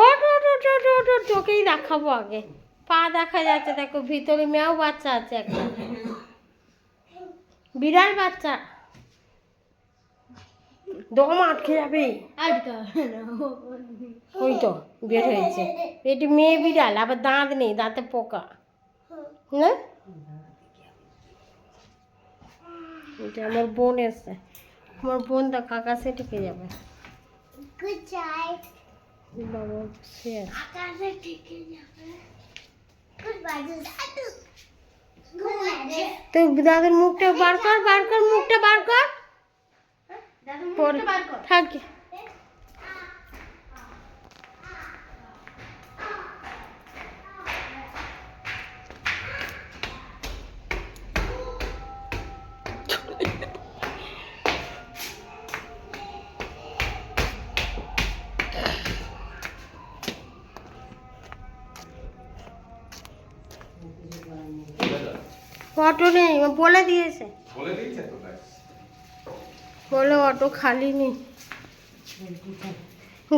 ওট তোকেই দেখাবো আগে। পা দেখা যাচ্ছে দেখো ভিতরে মেয়েও বাচ্চা আছে একটা বিড়াল বাচ্চা। দম আটকে যাবে। ওই তো বের হয়েছে। এটি মেয়ে বিড়াল আবার দাঁত নেই দাঁতে পোকা। না? এটা আমার বোন এসছে আমার বোন দা কাকা সে ঠেকে যাবে? বাবা সে তো দাদার মুখটা বার কর বার কর মুখটা বার কর। থাক। অটো নেই বলে দিয়েছে। বলে দিয়েছে তো বলে অটো খালি নেই।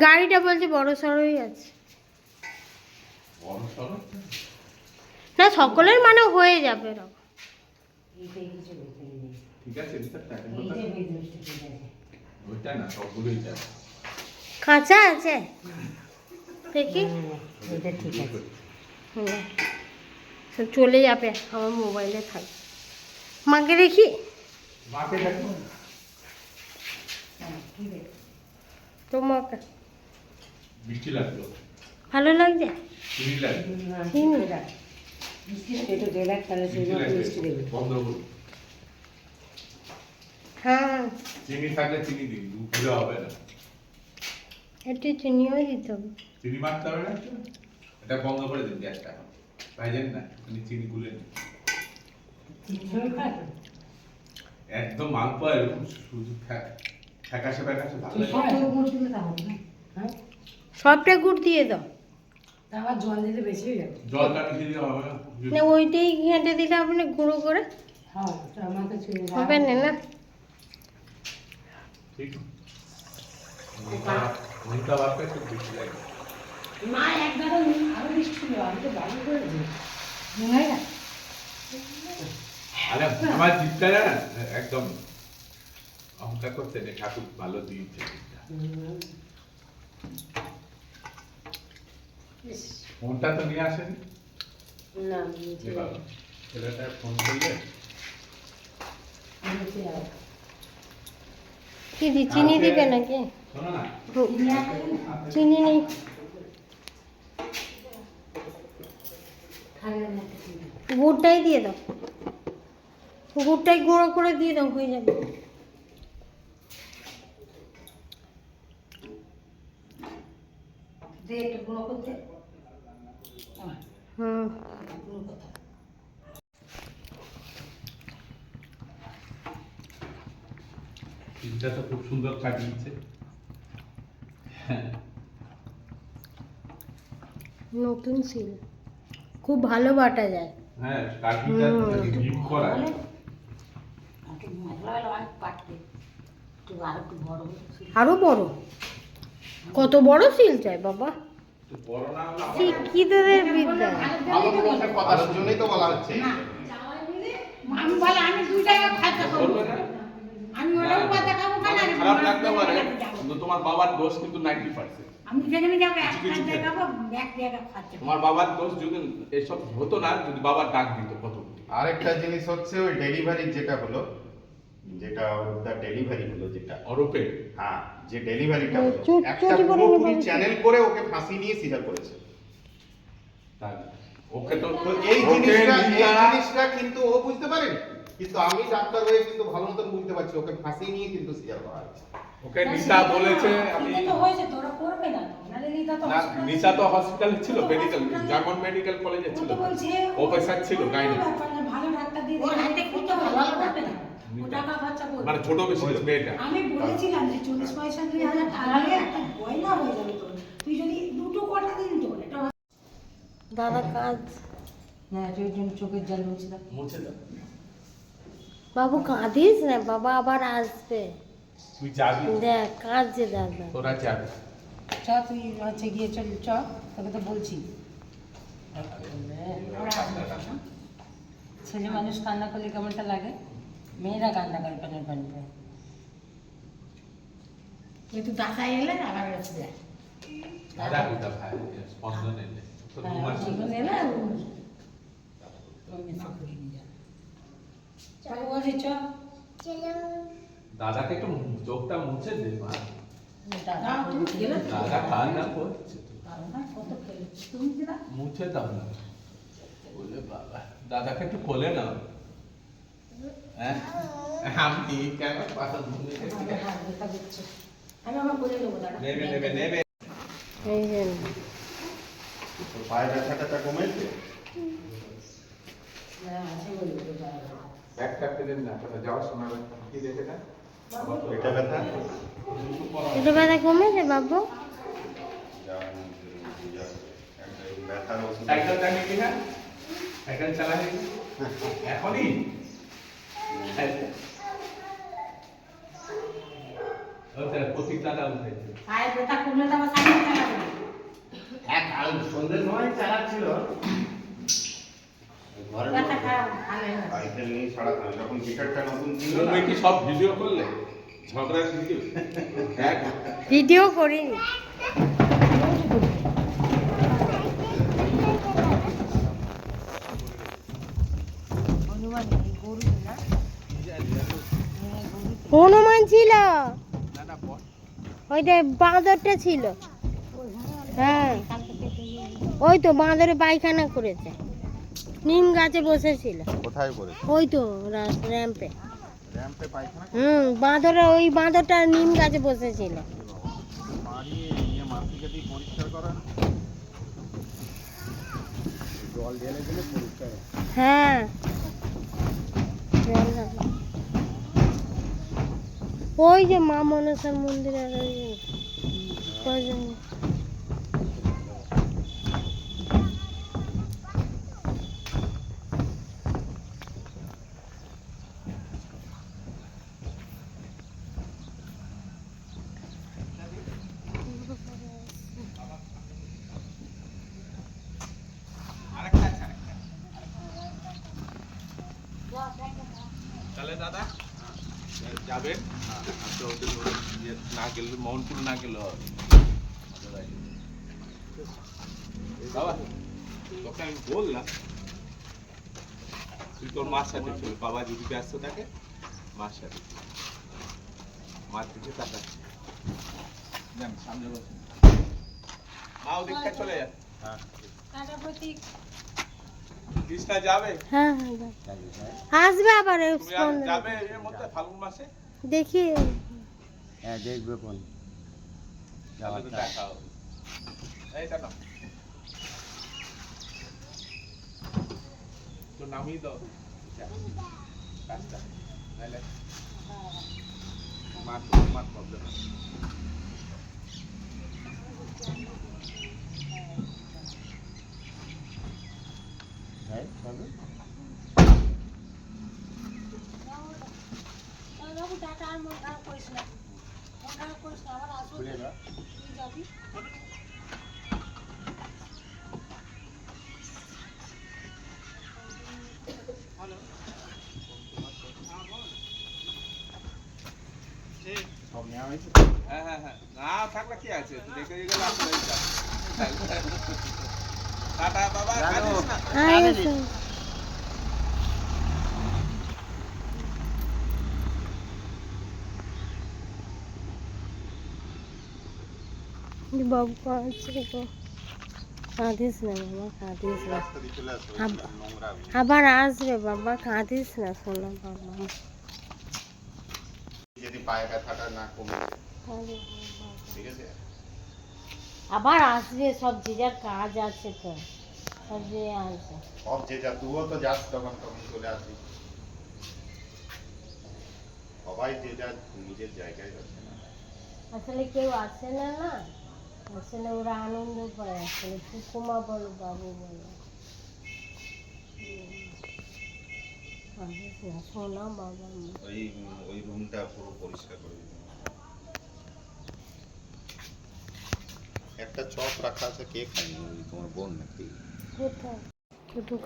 গাড়িটা বলছে বড় সড়োই আছে। না সকলের মানে হয়ে যাবে এরকম। ঠিক আছে এটা টাকা কথা। ওইটা না সবগুলোই চাই কাঁচা আছে? দেখি। এটা ঠিক আছে। হুম। সব চলে যাবে আমার মোবাইলে থাক। মাকে দেখি? মাকে তোমাকে মিষ্টি লাগল। ভালো লাগছে? চিনি লাগবে হ্যাঁ। চিনি থাকলে চিনি দিন দুপুরে হবে না। একটু চিনিও দিতে হবে। চিনি মারতে হবে না এটা বন্ধ করে দিন গ্যাসটা। ভাইজেন না আপনি চিনি গুলে নিন একদম মালপোয়া এরকম শুধু ফ্যাকাশে ফ্যাকাশে ভালো হ্যাঁ সবটা গুড় দিয়ে দাও। আবার জল দিলে বেশি হয়ে যাবে। জলটা মিশিয়ে দিলে হবে না। ওইটাই ঘেঁটে দিলে আপনি গুঁড়ো করে। হ্যাঁ তো আমার হবে না না? ঠিক। বেশি লাগে। মা একবার আরও মিষ্টি আমি তো বাড়ি করেছি মনে হয় না? আমার জিতটা না একদম অহংকার করছে যে ঠাকুর ভালো দিয়েছে ফোনটা তো নিয়ে আসেনি? না ছেলেটা ফোন করলে? কি চিনি দিবে নাকি। চিনি নেই। গুড়টাই দিয়ে দাও। গুড়টাই গুঁড়ো করে দিয়ে দাও হয়ে যাবে। হ্যাঁ, হুম। গুঁড়ো তো খুব সুন্দর কাটিয়েছে। নতুন সিল। খুব ভালো বাটা যায়। হ্যাঁ। ডিপ করা আর বড় কত বড় সিল চাই বাবা? শিক্ষিতদের বিদ্যা? ভালো মানুষের কথার জন্যই তো বলা হচ্ছে। আমি বলে আমি দুই টাকা খাইতে বলবে না? আমি ওটাও কথা খাব কেন আর খারাপ লাগতে পারে। কিন্তু তোমার বাবার দোষ কিন্তু নাইনটি পার্সেন্ট আমি যেখানে যাব এক কিছু টাকা এক টাকা খাচ্ছে। তোমার বাবার দোষ যদি এসব হতো না যদি বাবার ডাক দিত কত আরেকটা জিনিস হচ্ছে ওই ডেলিভারি যেটা হলো যেটা দা ডেলিভারি হলো যেটা। অরূপে। হ্যাঁ যে ডেলিভারিটা হলো। একটা পুরোপুরি চ্যানেল করে ওকে ফাঁসি নিয়ে করেছে। ওকে তো তো এই জিনিসটা এই জিনিসটা কিন্তু ও বুঝতে পারেনি। কিন্তু আমি ডাক্তার হয়ে কিন্তু ভালো মতন বুঝতে পারছি ওকে ফাঁসি নিয়ে কিন্তু সিজার করা হয়েছে। ওকে নিশা বলেছে আমি তো হয়েছে তোরা করবে না নিশা তো হসপিটালে ছিল মেডিকেল জার্মান মেডিকেল কলেজে ছিল। বলছে প্রফেসর ছিল গাইনি ভালো ডাক্তার দিয়ে ওর হাতে খুঁজতে ভালো করবে না। ও টাকা খরচা করবে মানে ছোট মেয়েটা। আমি বলেছিলাম যে চল্লিশ পয়সা দুই হাজার থাকলে একটা গয়না হয়ে যাবে তোর। তুই যদি দুটো কটা দিন তোর এটা দাদা কাজ। হ্যাঁ জন্য চোখের জল মুছে দাও। মুছে দাও। বাবু কাঁদিস না? বাবা আবার আসবে। তুই যাবি দেখ কাঁদছে দাদা তোরা যাবি চ তুই হচ্ছে গিয়ে চল চ তোকে তো বলছি ছেলে মানুষ কান্না করলে কেমনটা লাগে মেয়েরা কান্না করে প্যানের প্যান্টে ওই তো দাদা এলে আবার এসে যায় দাদা কোথা ভাই স্পন্দন এলে তো দু মাস জীবন এলে চল বলছি চ দাদাকে একটু চোখটা মুছে দে মা। দাদা কান্না করছে মুছে দাও না। বলে বাবা দাদাকে একটু কোলে নাও। হ্যাঁ? আমি কেন পাতা ধুয়ে ব্যথা করছে আমি আবার করে নেব দাদা। নেবে নেবে নেবে। এই যে। পায়ে ব্যথাটা কমেছে? হ্যাঁ আছে বলে ব্যাগ থাকতে দেন না যাওয়ার সময় কি দেখে না? এটা ব্যথা? এটা ব্যথা কমেছে বাবু? সাইকেল চালিয়ে কি না সাইকেল এখনই? চালাবো। এক সন্ধ্যের সময় চালাচ্ছিল। তুমি কি সব ভিডিও করলে? ঝগড়ার ভিডিও ভিডিও করিনি। হনুমান ছিল। না না বল ওইটা বাঁদরটা ছিল। হ্যাঁ। ওই তো বাঁদরে পায়খানা করেছে। নিম গাছে বসেছিল। কোথায় ওই তো র্যাম্পে। র্যাম্পে পায়খানা হুম বাঁদরে ওই বাঁদরটা নিম গাছে বসেছিল। মারিয়ে নিয়ে মাটিকে দিয়ে পরিষ্কার করা? জল ঢেলে দিলে পরিষ্কার হ্যাঁ। ওই যে মা মনসার মন্দিরের ওই যে, ওই দাদা। আচ্ছা ওদের ওরা ইয়ে না গেলে মোহনপুর না গেলে হবে। বাবা তোকে আমি বললাম। তুই তোর মার সাথে চল। বাবা যদি ব্যস্ত থাকে মার সাথে মার দিকে তাকাচ্ছে। যান সামনে বসুন। মা ওদিকটা চলে যা। হ্যাঁ। কৃষ্ণা যাবে? হ্যাঁ হ্যাঁ আসবে আবার। যাবে এর মধ্যে ফাল্গুন মাসে? দেখি। হ্যাঁ দেখবে কোন। তো দেখা হবে। এইটা নাও তো নামিয়ে দাও। কাজটা। নাহলে মার মার প্রবলেম কি আছে দেখে গেলে না বাবু, কাঁদিস না বাবা, কাঁদিস না। আবার আসবে বাবা, কাঁদিস না, শোনো বাবা। পায়ে ব্যথাটা না কমে না ঠিক আছে? আবার আসবে সব যে যার কাজ আছে তো সব যে আসবে। সব যে যা তুইও তো যাস তখন তখন চলে আসবি। সবাই যে যার নিজের জায়গায় আছে না। আসলে কেউ আসে না না? আসলে ওরা আনন্দ পায় আসলে সুকুমা বলো বাবু বলো কাঁদিস না, একটা চপ রাখা আছে, কে তোমার বোন নাকি?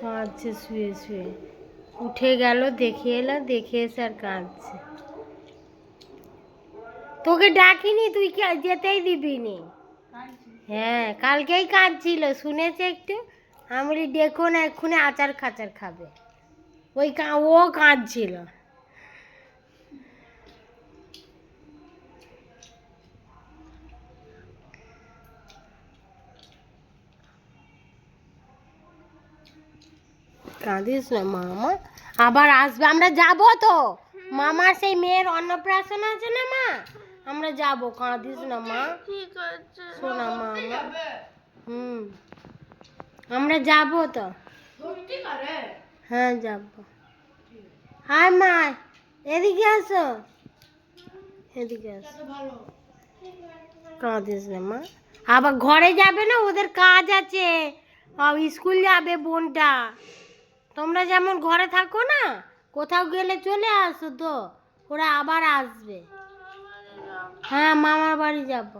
কাঁদছে শুয়ে শুয়ে। উঠে গেল, দেখে এলো, দেখে এসে আর কাঁদছে। তোকে ডাকিনি, তুই কি যেতেই দিবি নি? হ্যাঁ কালকেই কাঁদছিল। শুনেছে একটু? আমি দেখো না এক্ষুনি আচার খাচার খাবে। ওই কা- ও কাঁদছিল। কাঁদিস না মামা। আবার আসবে আমরা যাব তো। মামার সেই মেয়ের অন্নপ্রাশন আছে না মা? আমরা যাব কাঁদিস না মা। শোনা মা হুম। আমরা যাব তো। হ্যাঁ যাব। হাই মা এদিকে আসো এদিকে আসো কাঁদিস না মা আবার ঘরে যাবে না? ওদের কাজ আছে। স্কুল যাবে বোনটা। তোমরা যেমন ঘরে থাকো না, কোথাও গেলে চলে আসো তো। ওরা আবার আসবে। হ্যাঁ মামার বাড়ি যাব।